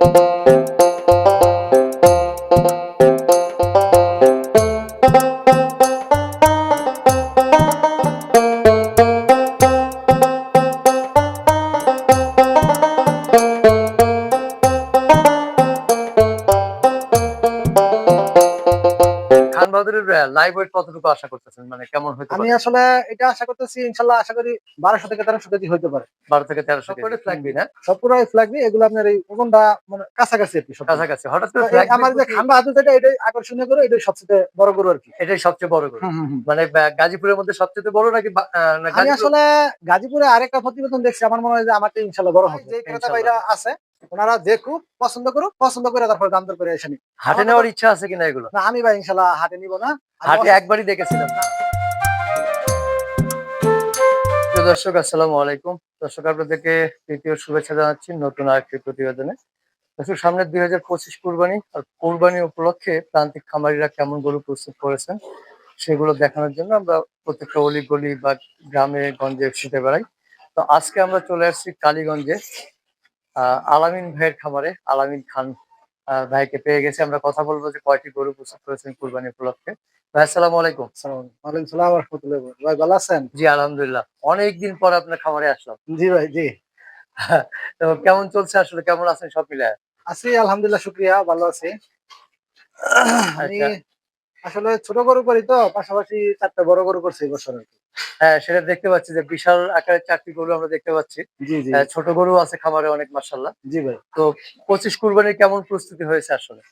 খান কতটুকু আশা করতেছেন? মানে কেমন হতে আমি আসলে এটা আশা করতেছি ইনশাল্লাহ আশা করি বারোশো থেকে তেরোশো কেজি হইতে পারে। বারো থেকে তেরোশো করে ফ্ল্যাগবি না? সবগুলো ফ্ল্যাগবি এগুলো আপনার এই ওজনটা মানে কাছাকাছি আর কি কাছাকাছি। হঠাৎ করে আমার যে খান বাহাদুর যেটা এটাই আকর্ষণীয় করে এটাই সবচেয়ে বড় গরু আর কি। এটাই সবচেয়ে বড় গরু। মানে গাজীপুরের মধ্যে সবচেয়ে বড় নাকি আমি আসলে গাজীপুরে আরেকটা প্রতিবেদন দেখছি আমার মনে হয় যে আমারটা ইনশাল্লাহ বড় হবে। যে ক্রেতা। ভাইরা আছে ওনারা দেখুক পছন্দ করুক পছন্দ করে তারপরে দাম দর করে এসে নিক। হাটে নেওয়ার ইচ্ছা আছে কিনা এগুলো? না আমি ভাই ইনশাল্লাহ হাটে নিব না। হাটে একবারই দেখেছিলাম দর্শক আসসালামু আলাইকুম। দর্শক আপনাদেরকে তৃতীয় শুভেচ্ছা জানাচ্ছি নতুন আরেকটি প্রতিবেদনে। দর্শক সামনে দুই হাজার পঁচিশ কুরবানি আর কুরবানি উপলক্ষে প্রান্তিক খামারিরা কেমন গরু প্রস্তুত করেছেন সেগুলো দেখানোর জন্য আমরা প্রত্যেকটা অলি গলি বা গ্রামে গঞ্জে ছুটে বেড়াই। তো আজকে আমরা চলে আসছি কালীগঞ্জে। আলামিন ভাইয়ের খামারে আলামিন খান ভাইকে পেয়ে গেছি। আমরা কথা বলব যে কয়টি গরু প্রস্তুত করেছেন কুরবানি উপলক্ষে। ভাই আসসালামু আলাইকুম। আসসালামু ওয়ালাইকুম সালাম রাহমাতুল্লাহি ভাই ভালো আছেন? জি আলহামদুলিল্লাহ। অনেকদিন পর আপনার খামারে আসলাম। জি ভাই জি। তো কেমন চলছে আসলে? কেমন আছেন সব মিলে আছি আলহামদুলিল্লাহ শুক্রিয়া। ভালো আছি। আমি আচ্ছা। আসলে ছোট গরু করি তো পাশাপাশি চারটা বড় গরু করছি এই বছর আর কি। হ্যাঁ সেটা দেখতে পাচ্ছি যে বিশাল আকারের চারটি গরু আমরা দেখতে পাচ্ছি। জি জি। ছোট গরু আছে খামারে অনেক মাসাল্লাহ জি ভাই। তো পঁচিশ কুরবানির কেমন প্রস্তুতি হয়েছে আসলে?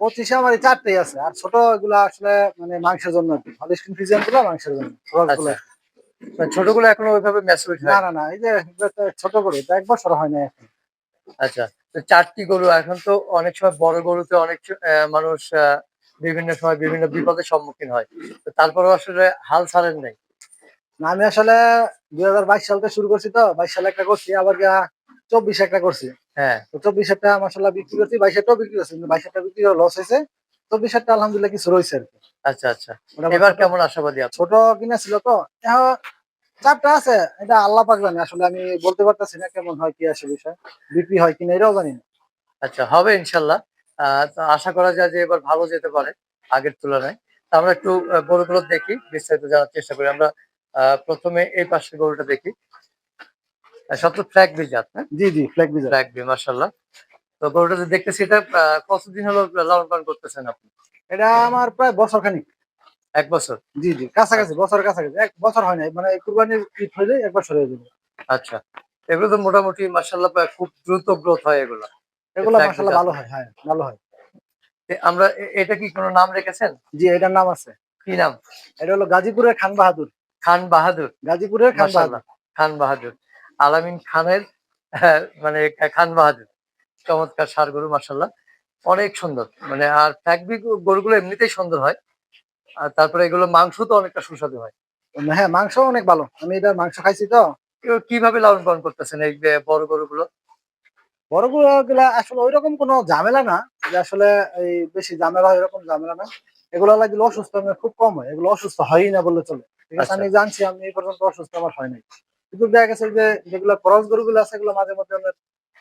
পঁচিশে আমার এই চারটেই আছে আর ছোট এগুলা আসলে মানে মাংসের জন্যগুলো মাংসের জন্য। আচ্ছা। মানে ছোটগুলো এখনও ওইভাবে ম্যাচুরিট না? না না এই যে ছোট গরু এক বছর হয় না এখন। আচ্ছা তো চারটি গরু এখন তো অনেক সময় বড় গরুতে অনেক মানুষ বিভিন্ন সময় বিভিন্ন বিপদের সম্মুখীন হয়। তো তারপরেও আসলে হাল ছাড়েন নাই। আমি আসলে দুই হাজার বাইশ সাল থেকে শুরু করছি তো বাইশ সালে একটা করছি আবার চব্বিশ একটা করছি। হ্যাঁ। তো চব্বিশ একটা মশলা বিক্রি করছি বাইশেরটাও বিক্রি করছি বাইশেরটা বিক্রি লস হয়েছে। চব্বিশ একটা আলহামদুলিল্লাহ কিছু রয়েছে আর কি। আচ্ছা আচ্ছা। এবার কেমন আশাবাদী ছোট কিনা ছিল তো এখন চারটা আছে এটা আল্লাহ পাক জানে আসলে আমি বলতে পারতেছি না কেমন হয় কি আসে বিষয় বিক্রি হয় কিনা এটাও জানি না। আচ্ছা হবে ইনশাল্লাহ তো আশা করা যায় যে এবার ভালো যেতে পারে আগের তুলনায়। আমরা একটু গরুগুলো দেখি বিস্তারিত জানার চেষ্টা করি। আমরা প্রথমে এই পাশে গরুটা দেখি। ফ্ল্যাগ বি জাত না? জি জি ফ্ল্যাগ বিজার ফ্ল্যাগ বি মার্শাল্লাহ তো গরুটা যে দেখতেছি এটা কতদিন হলো লালন পালন করতেছেন আপনি? এটা আমার প্রায় বছর খানিক। এক বছর? জি জি কাছাকাছি বছর কাছাকাছি। এক বছর হয় নাই মানে কুরবানির ঈদ হইলে এক বছর হয়ে যাবে। আচ্ছা। এগুলো তো মোটামুটি মার্শাল্লাহ খুব দ্রুত গ্রোথ হয় এগুলো। এগুলো মাসাল্লাহ ভালো হয় হ্যাঁ ভালো হয়। আমরা এটা কি কোনো নাম রেখেছেন? জি এটার নাম আছে। কি নাম? এটা হলো গাজীপুরের খান বাহাদুর। খান বাহাদুর। গাজীপুরের খান বাহাদুর। খান বাহাদুর। আলামিন খানের মানে খান বাহাদুর। চমৎকার সার গরু মাসাল্লাহ অনেক সুন্দর মানে আর ফ্যাকবি গরুগুলো এমনিতেই সুন্দর হয়। আর তারপরে এগুলো মাংস তো অনেকটা সুস্বাদু হয়। হ্যাঁ মাংস অনেক ভালো। আমি এটা মাংস খাইছি তো। কীভাবে লালন পালন করতেছেন এই বড় গরুগুলো? বড়গুলো আসলে ওইরকম কোনো ঝামেলা না যে আসলে এই বেশি ঝামেলা হয় এরকম ঝামেলা না। এগুলো লাগলে অসুস্থ আমার খুব কম হয় এগুলো অসুস্থ হয়ই না বললে চলে। ঠিক আছে আচ্ছা। আমি জানছি আমি এই পর্যন্ত অসুস্থ আমার হয় নাই। কিন্তু দেখা গেছে যে যেগুলো ক্রস গরুগুলো আছে এগুলো মাঝে মধ্যে আমার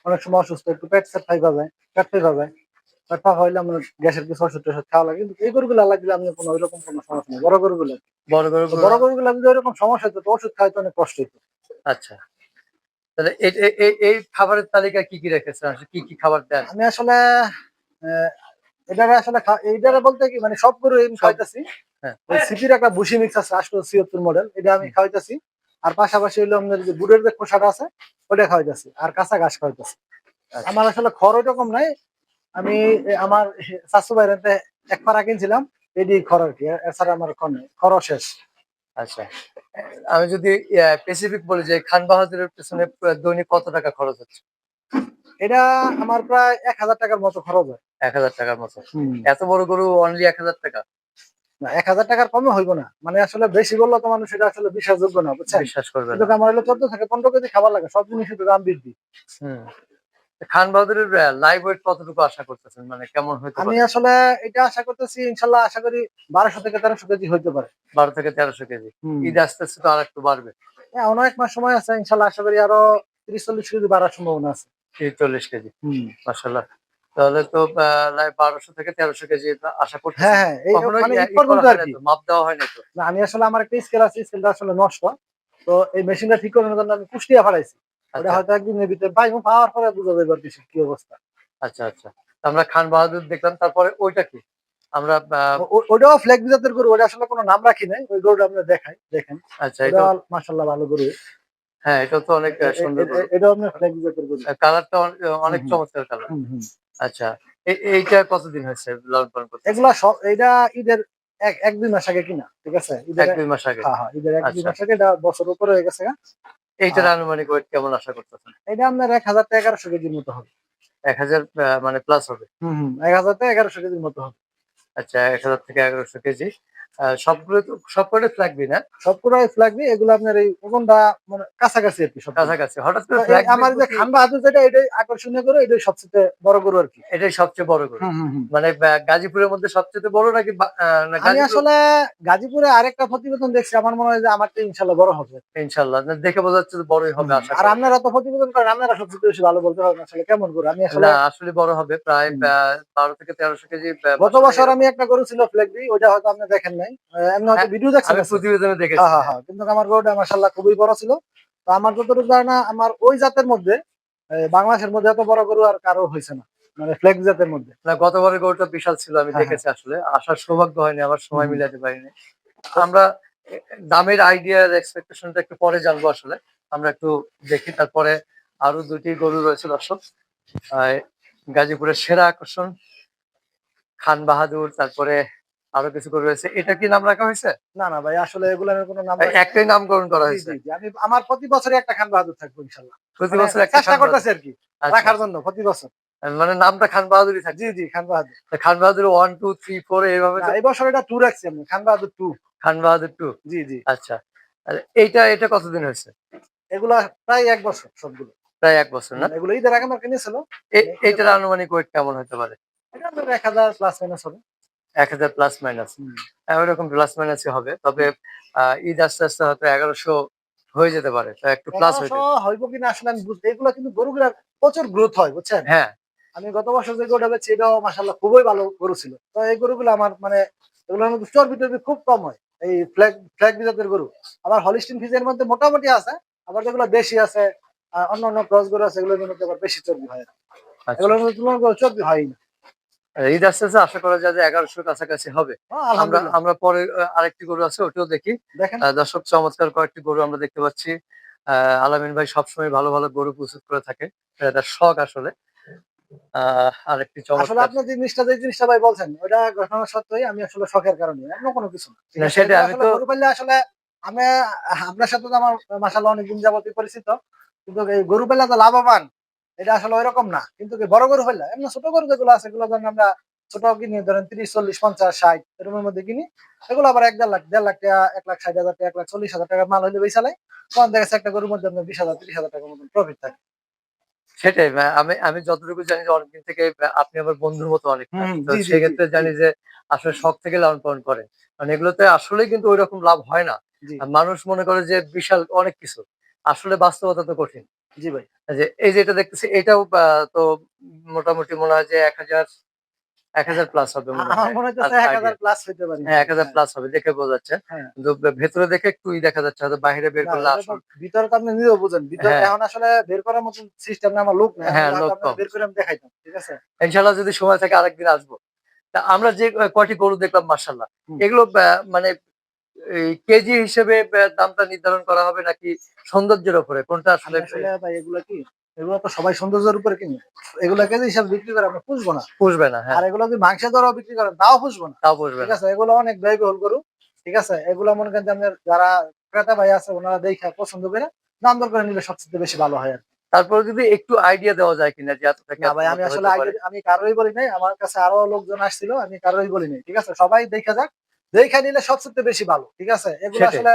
অনেক সময় অসুস্থ একটু পেট সেট ফাইভা যায় পেট ফাইভা যায়। পেট ফাইভা হইলে আমার গ্যাসের কিছু ওষুধ টষুধ খাওয়া লাগে। কিন্তু এই গরুগুলো লাগলে আমি কোনো ওইরকম কোনো সমস্যা নেই। বড় গরুগুলো। বড় গরুগুলো বড় গরুগুলো যদি ওইরকম সমস্যা হতো তো ওষুধ খাইতে অনেক কষ্ট হতো আচ্ছা। তাহলে এই- এই- এই- এই খাবারের তালিকায় কি কি রেখেছেন? কি কি খাবার দেন? আমি আসলে এটারে আসলে এইটারে বলতে কি মানে সব গরু আমি হ্যাঁ। সিপির একটা বুসি মিক্স আছে আটশো ছিয়াত্তর মডেল এটা আমি খাওয়াইতেছি। আর পাশাপাশি যে বুড়ের যে খোসাটা আছে ওটা খাওয়াইতেছি আর কাঁচা ঘাস খাওয়াইতেছি। আচ্ছা। আমার আসলে খড় ওইরকম নাই আমি আমার শাশু বাইরে এক পাড়া কিনছিলাম এডি খড় আর কি এছাড়া আমার খড় শেষ। আচ্ছা। আমি যদি স্পেসিফিক বলি যে খান বাহাদুরের পেছনে দৈনিক কত টাকা খরচ হচ্ছে? এটা আমার প্রায় এক হাজার টাকার মতো খরচ হয়। এক হাজার টাকার মতো। এত বড় গরু অনলি এক হাজার টাকা? না এক হাজার টাকার কমে হইব না। মানে আসলে বেশি বললে তো মানুষ এটা আসলে বিশ্বাসযোগ্য না বুঝছেন? বিশ্বাস কিন্তু আমার হলো চোদ্দ থেকে পনেরো কেজি খাবার লাগে সব জিনিসের দাম বৃদ্ধি। হুম। খান বাহাদুরের লাইভ ওয়েট কতটুকু আশা করতেছেন? মানে কেমন হইতে আমি আসলে এটা আশা করতেছি ইনশাল্লাহ আশা করি বারোশো থেকে তেরোশো কেজি হইতে পারে। বারো থেকে তেরোশো কেজি। ঈদ আস্তে আস্তে তো আর একটু বাড়বে। হ্যাঁ অনেক মাস সময় আছে ইনশাল্লাহ আশা করি আরও তিরিশ চল্লিশ কেজি বাড়ার সম্ভাবনা আছে। তিরিশ চল্লিশ কেজি। হুম। মাসাল্লাহ তাহলে তো বারোশো থেকে তেরোশো কেজি আশা করছি হ্যাঁ হ্যাঁ মানে মাপ দেওয়া হয় না তো? আমি আসলে আমার একটা স্কেল আছে স্কেলটা আসলে নষ্ট। তো এই মেশিনটা ঠিক করানোর জন্য আমি কুষ্টিয়া ফাড়াইছি ওটা আচ্ছা। হয়তো একদিনের ভিতরে পাইবো পাওয়ার পরে বুঝা যাবে আর কি অবস্থা। আচ্ছা আচ্ছা। আমরা খান বাহাদুর দেখলাম তারপরে ওইটা কি? আমরা ওটাও ফ্ল্যাগ গরু ওটা আসলে কোনো নাম রাখি নাই ওই গরুটা আমরা দেখাই দেখেন। আচ্ছা এটা ভালো গরু। হ্যাঁ এটা তো অনেক সুন্দর আপনার ফ্ল্যাগ গরু। কালারটা অনেক। চমৎকার কালার। আচ্ছা এইটা কতদিন হয়েছে লালন পালন করতে? এগুলা সব এটা ঈদের এক এক দুই মাস আগে কিনা ঠিক আছে? ঈদের এক দুই মাস আগে। হ্যাঁ হ্যাঁ ঈদের এক দুই আচ্ছা। মাস আগে এটা বছর উপরে হয়ে গেছে গা। এইটার আনুমানিক ওয়েট কেমন আশা করতেছেন? এটা আপনার এক হাজার টাকা এগারোশো কেজির মতো হবে। এক হাজার মানে প্লাস হবে। হুম হুম এক হাজার থেকে এগারোশো কেজির মতো হবে। আচ্ছা এক হাজার থেকে এগারোশো কেজি। সবগুলো তো ফ্ল্যাগবি না? সবগুলোই ফ্ল্যাগবি এগুলো আপনার এই ওজনটা মানে কাছাকাছি আর কি কাছাকাছি হঠাৎ করে তো এই ফ্ল্যাগ আমার যে খান বাহাদুর যেটা এটাই আকর্ষণীয় গরু এটাই সবচেয়ে বড় গরু আর কি। এটাই সবচেয়ে বড় গরু। হুম, হুম, হুম। মানে গাজীপুরের মধ্যে সবচেয়ে বড় নাকি না আমি আসলে গাজীপুরে আরেকটা প্রতিবেদন দেখছি আমার মনে হয় যে আমারটা ইনশাল্লাহ বড় হবে। ইনশাল্লাহ। দেখে বোঝা যাচ্ছে বড়ই হবে আশা আর করি। আপনারা তো প্রতিবেদন করেন আপনারা সবচেয়ে বেশি ভালো বলতে পারবেন আসলে কেমন গরু? আমি আসলে আসলে বড় হবে প্রায়। বারো থেকে তেরোশো কেজি গত বছর আমি একটা গরু ছিল ফ্লেগবি ওটা হয়তো আপনি দেখেন নাই। হয়তো হ্যাঁ, ভিডিও দেখছেন প্রতিবেদনে দেখেছি। হ্যাঁ হ্যাঁ কিন্তু আমার গরুটা খুবই বড় ছিল। তো আমার যতটুকু ধারণা আমার ওই জাতের মধ্যে বাংলাদেশের মধ্যে এত বড় গরু আর কারও হয়েছে না। মানে ফ্লেগ জাতের মধ্যে। না গতবারের গরুটা বিশাল ছিল আমি দেখেছি আসলে। আসার সৌভাগ্য হয়নি আমার সময় মিলাতে পারিনি। আমরা দামের আইডিয়ার এক্সপেকটেশনটা একটু পরে জানব আসলে। আমরা একটু দেখি তারপরে আরও দুটি গরু রয়েছে দর্শক। গাজীপুরের সেরা আকর্ষণ খান বাহাদুর তারপরে আরও কিছু করে রয়েছে। এটা কি নাম রাখা হয়েছে? না না ভাই আসলে এগুলোর কোনো নাম একটাই নামকরণ করা হয়েছে। আমি আমার প্রতি বছরে একটা খান বাহাদুর থাকব ইনশাল্লাহ প্রতি মানে বছর চেষ্টা করতেছি আর কি আচ্ছা, রাখার জন্য প্রতি বছর। মানে নামটা খান বাহাদুরই থাকছে জি জি Khan Bahadur. Khan Bahadur one two three four এইভাবে এই বছর এটা টু রাখছি আমি খান বাহাদুর টু খান বাহাদুর টু জি জি। আচ্ছা। এইটা এটা কতদিন হয়েছে? এগুলা প্রায় এক বছর সবগুলো। প্রায় এক বছর না? এগুলো ঈদের আগে আমার কিনেছিল। এইটার আনুমানিক ওয়েট কেমন হতে পারে? এটা এক হাজার প্লাস মাইনাস হবে। এক হাজার প্লাস মাইনাস ওইরকম প্লাস মাইনাসই হবে। তবে ঈদ আস্তে আস্তে হয়তো এগারোশো হয়ে যেতে পারে। তো একটু প্লাস হইব কিনা আসলে আমি বুঝতে এগুলো কিন্তু গরুগুলার প্রচুর গ্রোথ হয় বুঝছেন? হ্যাঁ। আমি গত বছর যে গরুটা বেচছি এটাও মাসাল্লাহ খুবই ভালো গরু ছিল। তো এই গরুগুলো আমার মানে এগুলোর মধ্যে চর্বি টর্বি খুব কম হয় এই ফ্ল্যাগ ফ্ল্যাগ জাতের গরু। আবার হলিস্টিন ফিজের মধ্যে মোটামুটি আছে আবার যেগুলো দেশি আছে অন্য অন্য ক্রস গরু আছে এগুলোর মধ্যে আবার বেশি চর্বি হয় আচ্ছা। এগুলোর মধ্যে তুলনা চর্বি হয় না। ঈদ আস্তে আস্তে আশা করা যায় যে এগারোশোর কাছাকাছি হবে। আমরা আমরা পরে আরেকটি গরু আছে ওটিও দেখি। দর্শক চমৎকার কয়েকটি গরু আমরা দেখতে পাচ্ছি। আহ, আলামিন ভাই সবসময় ভালো ভালো গরু প্রস্তুত করে থাকে। এটা শখ আসলে। আরেকটি চমৎকার আপনি জিনিসটা যে জিনিসটা ভাই বলছেন ওটা ঘটনা সত্যই আমি আসলে শখের কারণে অন্য কোনো কিছু না। আমি তো- গরু পাললে আসলে আমি আপনার সাথে তো আমার মাসাল্লাহ অনেকদিন যাবতই পরিচিত কিন্তু এই গরু পাল্লা তো লাভবান। এটা আসলে ওইরকম না। কিন্তু বড় গরু পাল্লা এমন ছোট গরু যেগুলো আছে এগুলো ধরেন আমরা ছোট কিনি ধরেন তিরিশ চল্লিশ পঞ্চাশ ষাট এরকমের মধ্যে কিনি এগুলো আবার এক দেড় লাখ দেড় লাখ টাকা এক লাখ ষাট হাজার টাকা এক লাখ চল্লিশ হাজার টাকা মাল হইলে বেচালাই তখন দেখা যাচ্ছে একটা গরুর মধ্যে আপনার বিশ হাজার তিরিশ হাজার টাকার মতন প্রফিট থাকে। সেটাই আমি আমি যতটুকু জানি যে অনেকদিন থেকে আপনি আমার বন্ধুর মতো অনেক সেক্ষেত্রে জানি যে আসলে শখ থেকে লালন পালন করে। মানে এগুলোতে আসলে কিন্তু ওই রকম লাভ হয় না। আর মানুষ মনে করে যে বিশাল অনেক কিছু। আসলে বাস্তবতা তো কঠিন। জি ভাই। যে এই যে এটা দেখতেছি এটাও তো মোটামুটি মনে হয় যে এক হাজার এক হাজার প্লাস হবে হয়। আর এক হাজার প্লাস হ্যাঁ প্লাস হবে দেখে বোঝা যাচ্ছে। হ্যাঁ। কিন্তু ভেতরে দেখে একটু ই দেখা যাচ্ছে হয়তো বাইরে বের না, করলে আসল। ভিতরে তো আপনি নিজেও বুঝেন। ভিতরে হ্যাঁ। এখন আসলে বের করার মতন সিস্টেম না আমার লোক নেই। হ্যাঁ, লোক বের করে আমি দেখাইতাম ঠিক আছে? ইনশাল্লাহ যদি সময় থাকে আরেকদিন আসব। তা আমরা যে কয়টি গরু দেখলাম মার্শাল্লাহ এগুলো মানে এই কেজি হিসেবে দামটা নির্ধারণ করা হবে নাকি সৌন্দর্যের উপরে? কোনটা আসলে ভাই এগুলো কি? এগুলো তো সবাই সৌন্দর্যের উপরে কিনে। এগুলো কেজি হিসাবে বিক্রি করে আমরা পুষবো না। পুষবে না হ্যাঁ। আর এগুলো যদি মাংসের দরও বিক্রি করেন তাও পুষবো না। তাও পুষবে ঠিক আছে? এগুলো অনেক ব্যয়বহুল গরু। ঠিক আছে? এগুলো মনে করেন যে আপনার যারা ক্রেতা ভাই আছে ওনারা দেখে পছন্দ করে দাম দর করে নিলে সবচেয়ে বেশি ভালো হয় আর। তারপরে যদি একটু আইডিয়া দেওয়া যায় কিনা যে না ভাই আমি আসলে আমি কারোই বলি নাই। আমার কাছে আরও লোকজন আসছিল আমি কারোই বলি নাই। ঠিক আছে? সবাই দেখা যাক। দেখা নিলে সবচেয়ে বেশি ভালো ঠিক আছে? এগুলো আসলে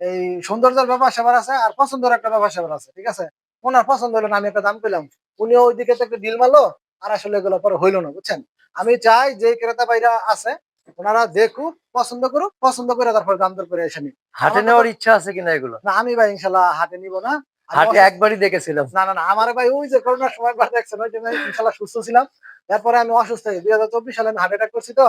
এই সৌন্দর্যের ব্যাপার সেবার আছে আর পছন্দের একটা ব্যাপার সেবার আছে ঠিক আছে? ওনার পছন্দ হলো না আমি একটা দাম পেলাম উনিও ওইদিকে তো একটা ডিল মারলো আর আসলে এগুলো পরে হইল না বুঝছেন? আমি চাই যে ক্রেতা ভাইরা আছে ওনারা দেখুক পছন্দ করুক পছন্দ করে তারপরে দাম দর করে এসে নিক। হাটে নেওয়ার ইচ্ছা আছে কিনা এগুলো? না আমি ভাই ইনশাল্লাহ হাতে নিব না। হাটে একবারই দেখেছিলাম। না না না আমার ভাই ওই যে করোনার সময় একবার দেখছেন ওই জন্য ইনশাল্লাহ সুস্থ ছিলাম। তারপরে আমি অসুস্থ হই দুই হাজার চব্বিশ সালে আমি হার্ট অ্যাটাক করছি তো।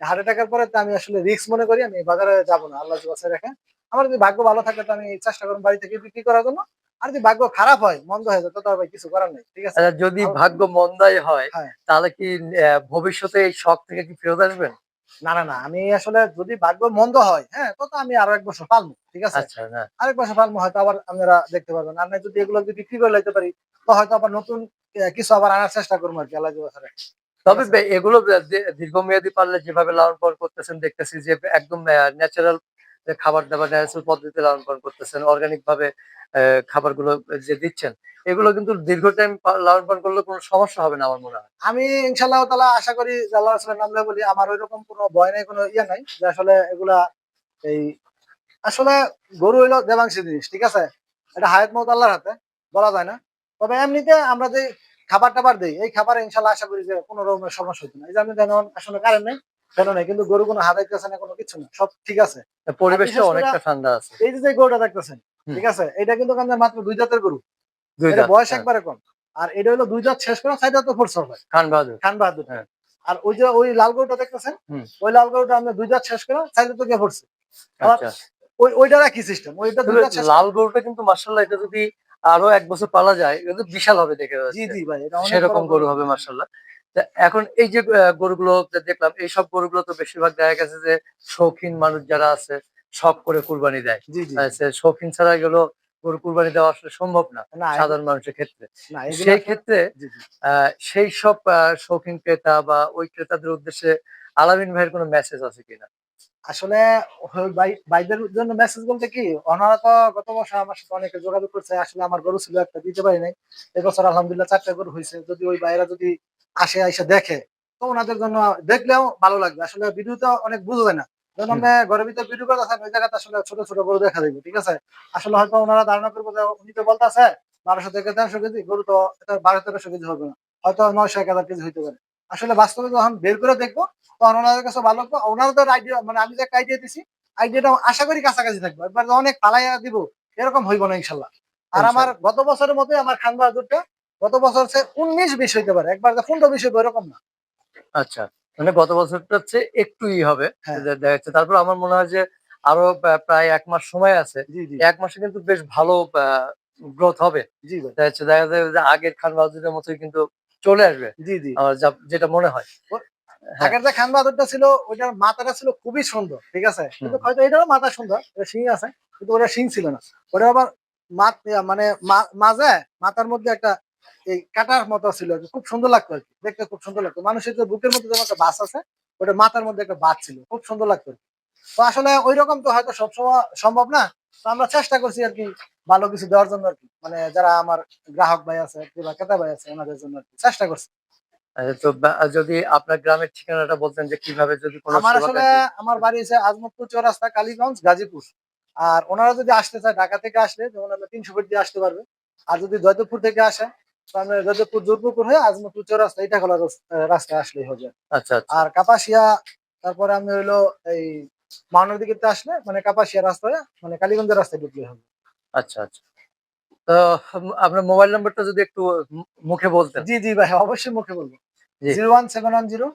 হার্ট অ্যাটাকের পরে আমি আসলে রিস্ক মনে করি আমি বাজারে যাব না আল্লাহ বাসায় রেখে। আমার যদি ভাগ্য ভালো থাকে তো আমি চেষ্টা করব বাড়ি থেকে বিক্রি করার জন্য। আর যদি ভাগ্য খারাপ হয় মন্দ হয়ে যায় তো তার ভাই কিছু করার নেই ঠিক আছে? আচ্ছা, যদি ভাগ্য মন্দাই হয় হ্যাঁ। তাহলে কি ভবিষ্যতে এই শখ থেকে কি ফেরত আসবেন? না না না আমি আসলে যদি ভাগ্য মন্দ হয় হ্যাঁ তো আমি আরও এক বছর পালবো ঠিক আছে? আচ্ছা আরেক বছর পালবো হয়তো আবার আপনারা দেখতে পারবেন। আর যদি এগুলো যদি বিক্রি করে লাইতে পারি তো হয়তো আবার নতুন কিছু আবার আনার চেষ্টা করব আর কি আল্লাহ তবে এগুলো দী- দীর্ঘমেয়াদী পারলে যেভাবে লালন পালন করতেছেন দেখতেছি যে একদম ন্যাচারাল খাবার দাবার ন্যাচারাল পদ্ধতিতে লালন পালন করতেছেন অর্গানিক ভাবে আহ, খাবারগুলো যে দিচ্ছেন এগুলো কিন্তু দীর্ঘ টাইম লালন পালন করলে কোনো সমস্যা হবে না আমার মনে হয়। আমি ইনশাল্লাহ তালা আশা করি আল্লাহ রাসূলের নাম বলি আমার ওইরকম কোনো ভয় নাই কোনো ইয়ে নাই যে আসলে এগুলা এই আসলে গরু হইল দেবাংশী জিনিস ঠিক আছে? এটা হায়াত মত আল্লাহর হাতে বলা যায় না। তবে এমনিতে আমরা যে খাবার টাবার দিই। এই খাবারে ইনশাল্লাহ আশা করি যে কোনো রকমের সমস্যা হতো না। এই যে আমি যেমন আসলে কারেন্ট নেই কেন নেই কিন্তু গরু কোনো হাতাইতেছে না কোনো কিছু না সব ঠিক আছে। পরিবেশটা অনেকটা ঠান্ডা আছে। এই যে গরুটা দেখতেছেন ঠিক আছে এটা কিন্তু মাত্র দুই জাতের গরু। বয়স হ্যাঁ, একবারে কম। আর এটা হলো দুই জাত শেষ করে ছয় জাত ফোরস হবে খান বাহাদুর। খান বাহাদুর। হ্যাঁ। আর ওই যে ওই লাল গরুটা দেখতেছেন ওই লাল গরুটা আমরা দুই জাত শেষ করে চাইলে তো পড়ছে। আচ্ছা। ওই ওইটা কি সিস্টেম ওইটা দুই জাত লাল গরুটা কিন্তু মার্শাল্লাহ এটা যদি আরও এক বছর পালা যায় এটা তো বিশাল হবে দেখে জি জি ভাই সেরকম গরু হবে মার্শাল্লাহ তা এখন এই যে গরুগুলো দেখলাম এই সব গরুগুলো তো বেশিরভাগ দেখা গেছে যে শৌখিন মানুষ যারা আছে শখ করে কুরবানি দেয়। সে শৌখিন ছাড়া এগুলো গরু কুরবানি দেওয়া আসলে সম্ভব না সাধারণ মানুষের ক্ষেত্রে। সেই ক্ষেত্রে সেই সব আহ, শৌখিন ক্রেতা বা ওই ক্রেতাদের উদ্দেশ্যে আলামিন ভাইয়ের কোনো মেসেজ আছে কিনা? আসলে ভাইদের জন্য মেসেজ বলতে কি ওনারা তো গত বছর আমার সাথে অনেকে যোগাযোগ করছে আসলে আমার গরু ছিল একটা দিতে পারি নাই। এবছর আলহামদুলিল্লাহ চারটা গরু হয়েছে। যদি ওই ভাইরা যদি আসে এসে দেখে তো ওনাদের জন্য দেখলেও ভালো লাগবে। আসলে ভিডিও তো অনেক বুঝবে না। যখন আমরা ঘরের ভিতরে ভিডিও করতেছেন ওই জায়গাতে আসলে ছোট ছোট গরু দেখা যাবে ঠিক আছে? আসলে হয়তো ওনারা ধারণা করব যে উনি তো বলতেছে বারোশো থেকে তেরোশো কেজি গরু তো এটা বারো তেরোশো কেজি হবে না। হয়তো নয়শো এক হাজার কেজি হইতে পারে। আসলে বাস্তবে যখন বের করে দেখব তখন ওনাদের কাছে ভালো লাগবে। ওনাদের আইডিয়া মানে আমি যে একটা আইডিয়া দিছি আইডিয়াটা আশা করি কাছাকাছি থাকবে। এবার যে অনেক পালাইয়া দিব এরকম হইব না ইনশাল্লাহ। আর আমার গত বছরের মতোই আমার খান বাহাদুরটা গত বছর সে উনিশ বিশ হইতে পারে। একবার পনেরো বিশ হইব এরকম না। আচ্ছা মানে গত বছরটা হচ্ছে একটু ই হবে। হ্যাঁ। দেখা যাচ্ছে তারপর আমার মনে হয় যে আরও প্রায় এক মাস সময় আছে। এক মাসে কিন্তু বেশ ভালো গ্রোথ হবে। জি দেখা যাচ্ছে দেখা যায় যে আগের খান বাহাদুরের মতোই কিন্তু চলে আসবে। জি জি। আমার যেটা মনে হয়। হ্যাঁ। আগের যে খান বাহাদুরটা ছিল ওইটার মাথাটা ছিল খুবই সুন্দর ঠিক আছে? কিন্তু হয়তো এটারও মাথা সুন্দর এটা শিং আছে কিন্তু ওটা শিং ছিল না। ওটা আবার মানে মাঝে মাথার মধ্যে একটা এই কাটার মতো ছিল খুব সুন্দর লাগতো আর কি দেখতে খুব সুন্দর লাগতো। মানুষের যে বুকের মধ্যে যেমন একটা বাস আছে ওটা মাথার মধ্যে একটা বাস ছিল খুব সুন্দর লাগতো। তো আসলে ওই রকম তো হয়তো সবসময় সম্ভব না আমরা চেষ্টা করছি আর কি ভালো কিছু দেওয়ার জন্য আর কি। মানে যারা আমার গ্রাহক ভাই আছে কিংবা ক্রেতা ভাই আছে ওনাদের জন্য আর কি চেষ্টা করছি। তো যদি আপনার গ্রামের ঠিকানাটা বলতেন যে কীভাবে যদি কোনো আমার আসলে আমার বাড়ি হচ্ছে আজমতপুর চৌরাস্তা কালীগঞ্জ গাজীপুর। আর ওনারা যদি আসতে চায় ঢাকা থেকে আসলে যেমন আমরা তিনশো ফিট দিয়ে আসতে পারবে আর যদি জয়দেবপুর থেকে আসে আমরা জয়দেবপুর জোরপুর হয়ে আজমতপুর চৌরাস্তা এটা হলো রাস্তায় আসলেই হবে আচ্ছা আচ্ছা। আর কাপাসিয়া তারপরে আমি হইল এই মাওনার দিকে আসলে মানে কাপাসিয়া রাস্তায় মানে কালীগঞ্জের রাস্তায় ঢুকলে হবে। আচ্ছা আচ্ছা। তো আপনার মোবাইল নাম্বারটা যদি একটু মুখে বলতেন। জি জি ভাই অবশ্যই মুখে বলব। Zero one seven one zero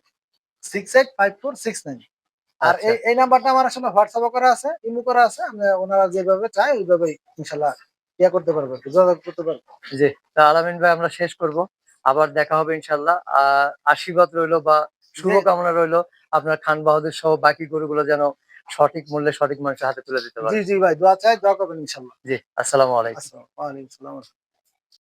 six eight five four six nine. আর আচ্ছা। এই এই নাম্বারটা আমার আসলে হোয়াটসঅ্যাপ করা আছে ইমো করা আছে ওনারা যেভাবে চায় ওইভাবেই ইনশাল্লাহ ইয়া করতে পারব যোগাযোগ করতে পারব। জি তা আলামিন ভাই আমরা শেষ করব। আবার দেখা হবে ইনশাল্লাহ। আশীর্বাদ রইল বা শুভকামনা রইল। আপনার খান বাহাদুর সহ বাকি গরুগুলো যেন সঠিক মূল্যে সঠিক মানুষের হাতে তুলে দিতে পারে জি জি ভাই দোয়া চাই দোয়া করবেন ইনশাল্লাহ। জি আসসালামু আলাইকুম। ওয়া আলাইকুম। আসসালাম